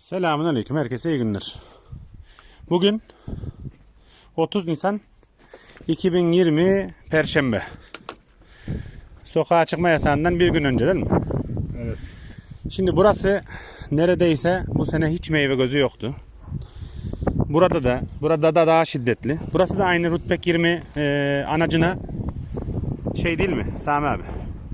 Selamun Aleyküm. Herkese iyi günler. Bugün 30 Nisan 2020 Perşembe. Sokağa çıkma yasağından bir gün önce değil mi? Evet. Şimdi burası neredeyse bu sene hiç meyve gözü yoktu. Burada da, burada da daha şiddetli. Burası da aynı Rutbek 20 e, anacına şey değil mi Sami abi?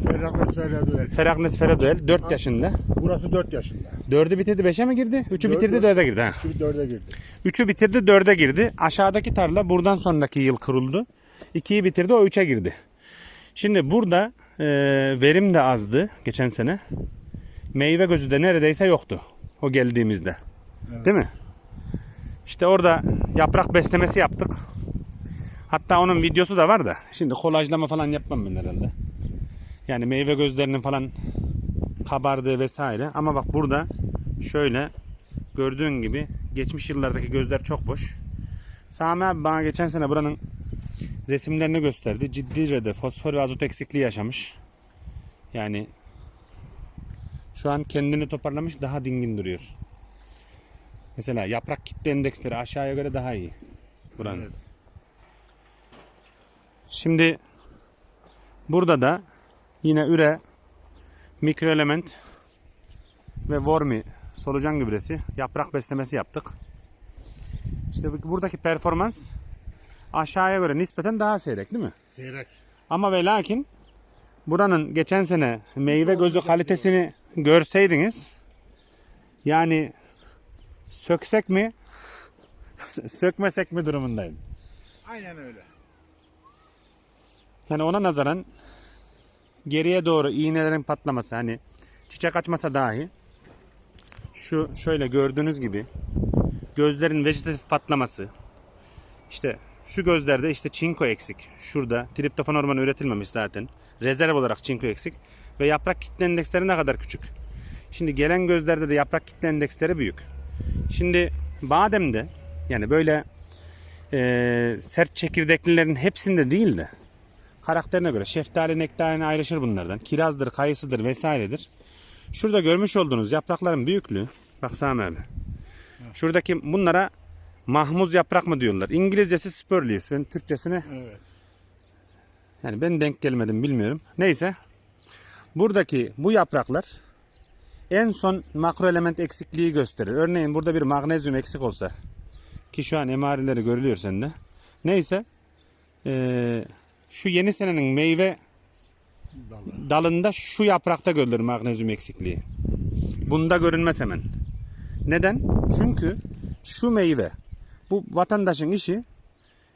Ferraklı Ferraklı. Feraknes Feradoel 4 yaşında. Burası 4 yaşında. 4'ü bitirdi 5'e mi girdi? 3'ü Dört- bitirdi dört. 4'e girdi ha. Şimdi 4'e girdi. 3'ü bitirdi 4'e girdi. Aşağıdaki tarla buradan sonraki yıl kuruldu. 2'yi bitirdi o 3'e girdi. Şimdi burada e, verim de azdı geçen sene. Meyve gözü de neredeyse yoktu o geldiğimizde. Evet. Değil mi? İşte orada yaprak beslemesi yaptık. Hatta onun videosu da var da. Şimdi kolajlama falan yapmam ben herhalde. Yani meyve gözlerinin falan kabardığı vesaire. Ama bak burada şöyle gördüğün gibi geçmiş yıllardaki gözler çok boş. Sami abi bana geçen sene buranın resimlerini gösterdi. Ciddi derecede fosfor ve azot eksikliği yaşamış. Yani şu an kendini toparlamış daha dingin duruyor. Mesela yaprak kitle endeksleri aşağıya göre daha iyi. Buranın. Evet. Şimdi burada da yine üre, mikroelement ve vormi solucan gübresi yaprak beslemesi yaptık. İşte bu- buradaki performans aşağıya göre nispeten daha seyrek değil mi? Seyrek. Ama ve lakin buranın geçen sene meyve gözü kalitesini görseydiniz yani söksek mi sökmesek mi durumundayım. Aynen öyle. Yani ona nazaran geriye doğru iğnelerin patlaması hani çiçek açmasa dahi şu şöyle gördüğünüz gibi gözlerin vejetatif patlaması işte şu gözlerde işte çinko eksik. Şurada triptofan hormonu üretilmemiş zaten. Rezerv olarak çinko eksik. Ve yaprak kitle endeksleri ne kadar küçük. Şimdi gelen gözlerde de yaprak kitle endeksleri büyük. Şimdi bademde yani böyle eee, sert çekirdeklilerin hepsinde değil de karakterine göre şeftali nektarine ayrışır bunlardan. Kirazdır, kayısıdır vesairedir. Şurada görmüş olduğunuz yaprakların büyüklüğü. Bak Sami abi. Şuradaki bunlara mahmuz yaprak mı diyorlar. İngilizcesi spur leaves. Ben Türkçesine Evet. yani ben denk gelmedim bilmiyorum. Neyse. Buradaki bu yapraklar en son makro element eksikliği gösterir. Örneğin burada bir magnezyum eksik olsa ki şu an emareleri görülüyor sende. Neyse. Ee, şu yeni senenin meyve Dalı. dalında şu yaprakta görülür magnezyum eksikliği. Bunda görünmez hemen. Neden? Çünkü şu meyve bu vatandaşın işi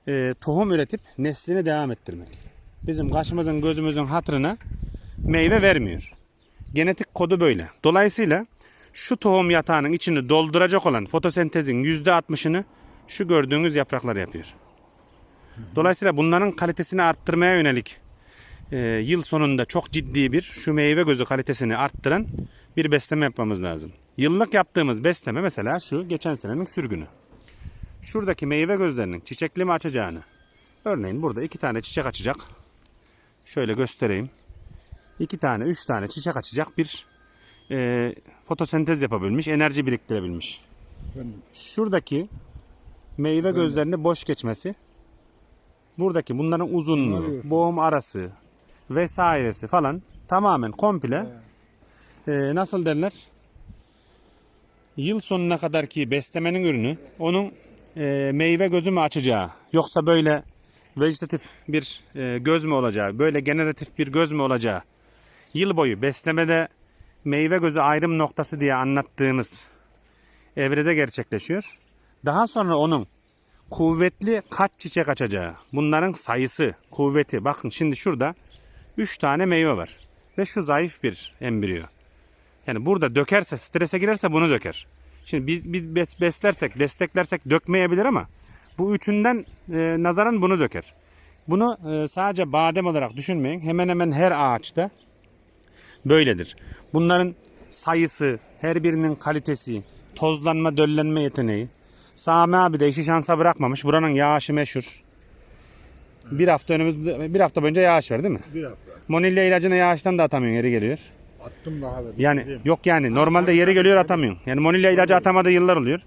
e, tohum üretip neslini devam ettirmek. Bizim kaşımızın gözümüzün hatırına meyve vermiyor. Genetik kodu böyle. Dolayısıyla şu tohum yatağının içini dolduracak olan fotosentezin %60'ını şu gördüğünüz yapraklar yapıyor. Dolayısıyla bunların kalitesini arttırmaya yönelik e, yıl sonunda çok ciddi bir şu meyve gözü kalitesini arttıran bir besleme yapmamız lazım. Yıllık yaptığımız besleme mesela şu geçen senenin sürgünü. Şuradaki meyve gözlerinin çiçekli mi açacağını. Örneğin burada iki tane çiçek açacak. Şöyle göstereyim. İki tane, üç tane çiçek açacak bir e, fotosentez yapabilmiş, enerji biriktirebilmiş. Şuradaki meyve gözlerini boş geçmesi buradaki bunların uzunluğu, boğum arası vesairesi falan tamamen komple e, nasıl derler yıl sonuna kadar ki beslemenin ürünü onun e, meyve gözü mü açacağı yoksa böyle vejetatif bir e, göz mü olacağı böyle generatif bir göz mü olacağı yıl boyu beslemede meyve gözü ayrım noktası diye anlattığımız evrede gerçekleşiyor. Daha sonra onun kuvvetli kaç çiçek açacağı, bunların sayısı, kuvveti. Bakın şimdi şurada 3 tane meyve var. Ve şu zayıf bir embriyo. Yani burada dökerse, strese girerse bunu döker. Şimdi biz, biz bes- beslersek, desteklersek dökmeyebilir ama bu üçünden e, nazaran bunu döker. Bunu e, sadece badem olarak düşünmeyin. Hemen hemen her ağaçta böyledir. Bunların sayısı, her birinin kalitesi, tozlanma, döllenme yeteneği. Sami abi de işi şansa bırakmamış. Buranın yağışı meşhur. Bir hafta önümüzde, bir hafta boyunca yağış var değil mi? Bir hafta. Monilya ilacını yağıştan da atamıyorsun geri geliyor. Attım daha da. Yani bitirdim. yok yani normalde yeri geliyor atamıyorsun. Yani monilya ilacı atamadığı yıllar oluyor.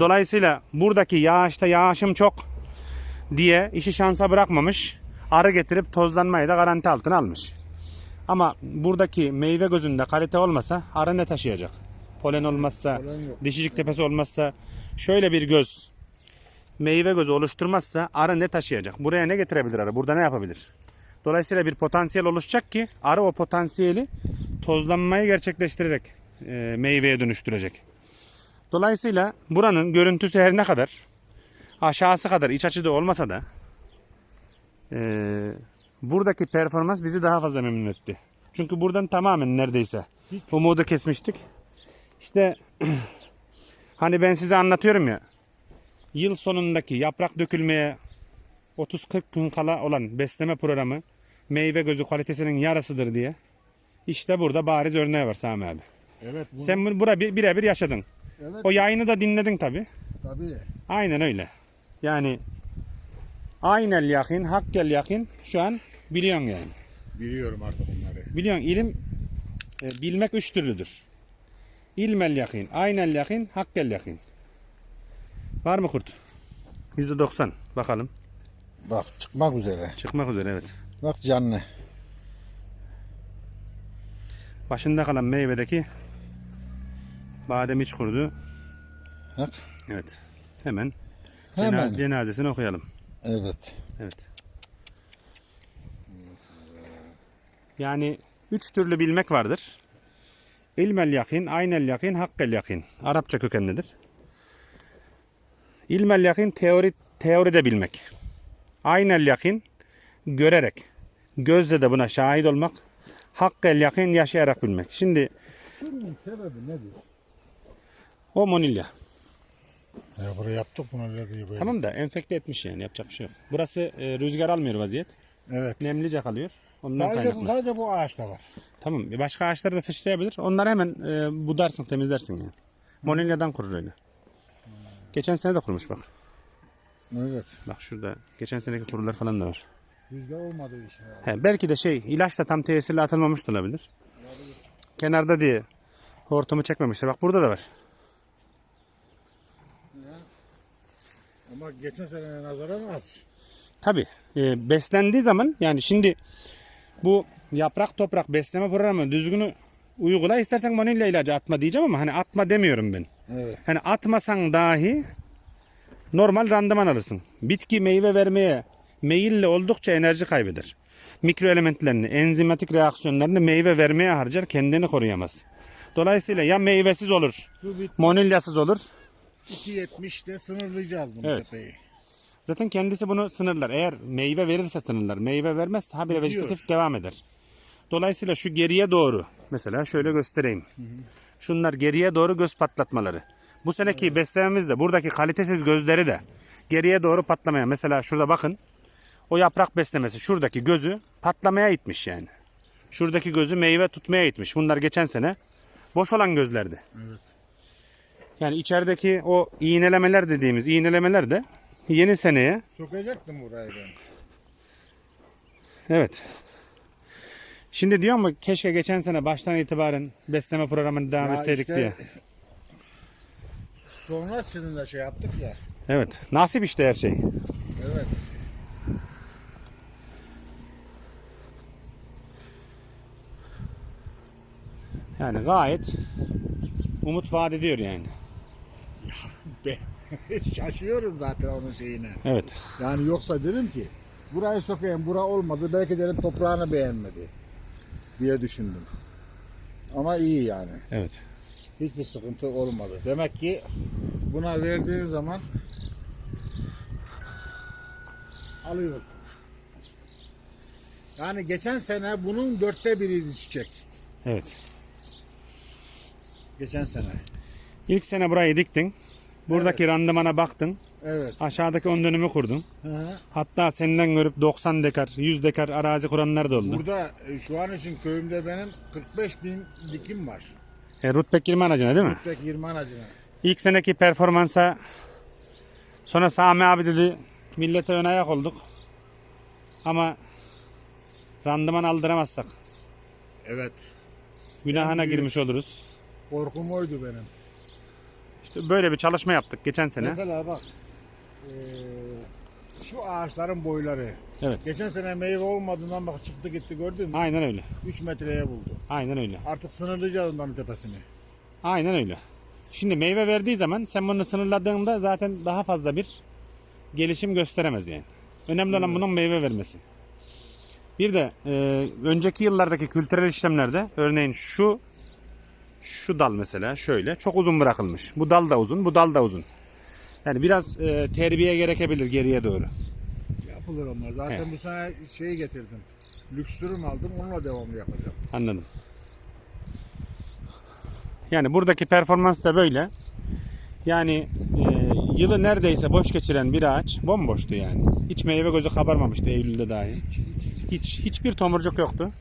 Dolayısıyla buradaki yağışta yağışım çok diye işi şansa bırakmamış. Arı getirip tozlanmayı da garanti altına almış. Ama buradaki meyve gözünde kalite olmasa arı ne taşıyacak? Polen olmazsa, Polen yok. dişicik tepesi olmazsa şöyle bir göz meyve gözü oluşturmazsa arı ne taşıyacak? Buraya ne getirebilir arı? Burada ne yapabilir? Dolayısıyla bir potansiyel oluşacak ki arı o potansiyeli tozlanmayı gerçekleştirerek e, meyveye dönüştürecek. Dolayısıyla buranın görüntüsü her ne kadar aşağısı kadar iç açıda olmasa da e, buradaki performans bizi daha fazla memnun etti. Çünkü buradan tamamen neredeyse umudu kesmiştik. İşte hani ben size anlatıyorum ya yıl sonundaki yaprak dökülmeye 30-40 gün kala olan besleme programı meyve gözü kalitesinin yarısıdır diye. İşte burada bariz örneği var Sami abi. Evet. Bu, Sen bunu bura bir- birebir yaşadın. evet. O yayını da dinledin tabi. Tabii. Aynen öyle. Yani aynel yakin, hakkel yakin şu an biliyorsun yani. Biliyorum artık bunları. Biliyorsun ilim e, bilmek üç türlüdür. İlmel yakin, aynel yakin, hakkel yakin. Var mı kurt? %90 bakalım. Bak çıkmak üzere. Çıkmak üzere evet. Bak canlı. Başında kalan meyvedeki badem iç kurudu. Bak. Evet. Hemen, Hemen. cenaz- cenazesini okuyalım. Evet. Evet. Yani üç türlü bilmek vardır. İlmel yakin, aynel yakin, hakkel yakin. Arapça kökenlidir. İlmel yakin teori teoride bilmek. Aynel yakin görerek, gözle de buna şahit olmak. Hakkel yakin yaşayarak bilmek. Şimdi Şunun sebebi nedir? o monilya. Ya buraya yaptık bunu öyle diye böyle. Tamam da enfekte etmiş yani yapacak bir şey yok. Burası e, rüzgar almıyor vaziyet. Evet. Nemlice kalıyor. Ondan Sadece, kaynaklı. sadece bu ağaçta var. Tamam. e, Başka ağaçları da sıçrayabilir. Onları hemen e, budarsın, temizlersin yani. Monilyadan kurur öyle. Geçen sene de kurmuş bak. Evet. Bak şurada geçen seneki kurular falan da var. Rüzgar olmadığı için. He, belki de şey ilaç da tam tesirli atılmamış da olabilir. Kenarda diye hortumu çekmemişler. Bak burada da var. Ama geçen seneye nazaran az. Tabi beslendiği zaman yani şimdi bu yaprak toprak besleme programı düzgünü uygula istersen monilya ilacı atma diyeceğim ama hani atma demiyorum ben. Evet. Hani atmasan dahi normal randıman alırsın. Bitki meyve vermeye meyilli oldukça enerji kaybeder. Mikro elementlerini, enzimatik reaksiyonlarını meyve vermeye harcar, kendini koruyamaz. Dolayısıyla ya meyvesiz olur, monilyasız olur. 2.70'de sınırlayacağız bunu Evet. tepeyi. Zaten kendisi bunu sınırlar. Eğer meyve verirse sınırlar. Meyve vermezse habire vegetatif devam eder. Dolayısıyla şu geriye doğru mesela şöyle göstereyim. Şunlar geriye doğru göz patlatmaları. Bu seneki beslememiz de buradaki kalitesiz gözleri de geriye doğru patlamaya. Mesela şurada bakın. O yaprak beslemesi şuradaki gözü patlamaya itmiş yani. Şuradaki gözü meyve tutmaya itmiş. Bunlar geçen sene boş olan gözlerdi. Evet. Yani içerideki o iğnelemeler dediğimiz iğnelemeler de yeni seneye Sokacaktım burayı ben. Evet. Şimdi diyor mu keşke geçen sene baştan itibaren besleme programını devam Ya etseydik işte diye. Sonra sizinle şey yaptık ya. Evet. Nasip işte her şey. Evet. Yani gayet umut vaat ediyor yani. Ben şaşıyorum zaten onun şeyine. Evet. Yani yoksa dedim ki burayı sokayım bura olmadı belki dedim toprağını beğenmedi diye düşündüm. Ama iyi yani. Evet. Hiçbir sıkıntı olmadı. Demek ki buna verdiğin zaman alıyorsun. Yani geçen sene bunun dörtte biriydi çiçek. Evet. Geçen sene. İlk sene burayı diktin. Buradaki randımana baktın. Evet. Aşağıdaki 10 dönümü kurdun. Hı. Hatta senden görüp 90 dekar, 100 dekar arazi kuranlar da oldu. Burada e, şu an için köyümde benim 45 bin dikim var. E, Rutbek Girme aracına değil mi? Tek 20 aracına. İlk seneki performansa sonra Sami abi dedi millete ön ayak olduk. Ama randıman aldıramazsak. Evet. Günahına büyük- girmiş oluruz. Korkum oydu benim. Böyle bir çalışma yaptık geçen sene. Mesela bak. eee, şu ağaçların boyları. Evet. Geçen sene meyve olmadığından bak çıktı gitti gördün mü? Aynen öyle. 3 metreye buldu. Aynen öyle. Artık sınırlayacağız onların tepesini. Aynen öyle. Şimdi meyve verdiği zaman sen bunu sınırladığında zaten daha fazla bir gelişim gösteremez yani. Önemli olan Evet. bunun meyve vermesi. Bir de e, önceki yıllardaki kültürel işlemlerde örneğin şu şu dal mesela şöyle çok uzun bırakılmış. Bu dal da uzun, bu dal da uzun. Yani biraz e, terbiye gerekebilir geriye doğru. Yapılır onlar. Zaten Evet. bu sene şeyi getirdim. Lükstürüm aldım. Onunla devamlı yapacağım. Anladım. Yani buradaki performans da böyle. Yani e, yılı neredeyse boş geçiren bir ağaç bomboştu yani. Hiç meyve gözü kabarmamıştı Eylül'de dahi. Hiç hiçbir tomurcuk yoktu.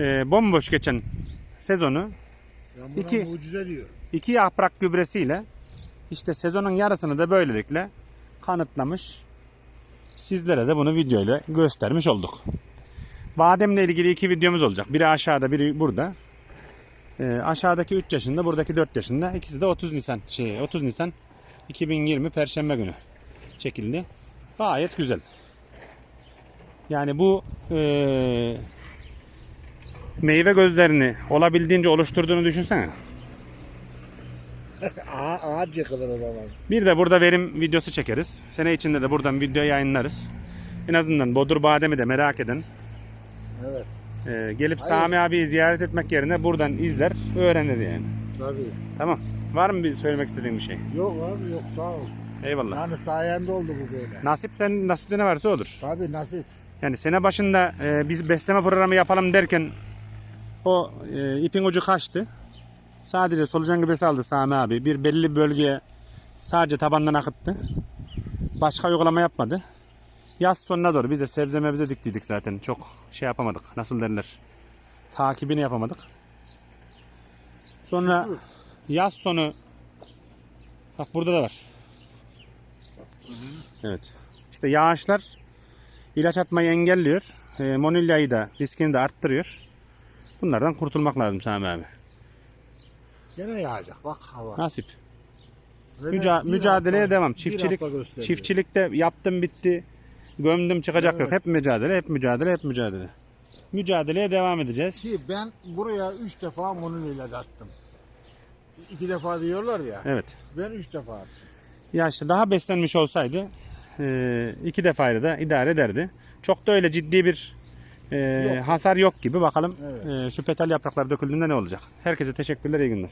E, bomboş geçen sezonu Ben buna İki. mucize diyorum. iki yaprak gübresiyle işte sezonun yarısını da böylelikle kanıtlamış. Sizlere de bunu videoyla göstermiş olduk. Bademle ilgili iki videomuz olacak. Biri aşağıda, biri burada. Ee, aşağıdaki 3 yaşında, buradaki 4 yaşında. İkisi de 30 Nisan şey 30 Nisan 2020 Perşembe günü çekildi. Gayet güzel. Yani bu eee, meyve gözlerini olabildiğince oluşturduğunu düşünsene. Ağa, ağaç yıkılır o zaman. Bir de burada verim videosu çekeriz. Sene içinde de buradan video yayınlarız. En azından Bodur Badem'i de merak eden Evet. e, gelip Hayır. Sami abiyi ziyaret etmek yerine buradan izler, öğrenir yani. Tabii. Tamam. Var mı bir söylemek istediğin bir şey? Yok abi yok sağ ol. Eyvallah. Yani sayende oldu bu böyle. Nasip sen nasipte ne varsa olur. Tabii nasip. Yani sene başında e, biz besleme programı yapalım derken o e, ipin ucu kaçtı. Sadece solucan gübresi aldı Sami abi. Bir belli bölgeye sadece tabandan akıttı. Başka uygulama yapmadı. Yaz sonuna doğru biz de sebze mebze diktiydik zaten. Çok şey yapamadık. Nasıl derler? Takibini yapamadık. Sonra yaz sonu bak burada da var. Evet. İşte yağışlar ilaç atmayı engelliyor. E, Monilya'yı da riskini de arttırıyor. Bunlardan kurtulmak lazım Sami abi. Gene yağacak bak hava. Nasip. Ve Müca- mücadeleye hafta- devam. Çiftçilik çiftçilikte yaptım bitti. Gömdüm çıkacak yok. Evet. Hep mücadele, hep mücadele, hep mücadele. Mücadeleye devam edeceğiz. Ki ben buraya 3 defa monun ilaç attım. 2 defa diyorlar ya. Evet. Ben 3 defa attım. Ya işte daha beslenmiş olsaydı e, iki defayla da idare ederdi. Çok da öyle ciddi bir e, Yok. hasar yok gibi. Bakalım Evet. e, şu petal yapraklar döküldüğünde ne olacak? Herkese teşekkürler, iyi günler.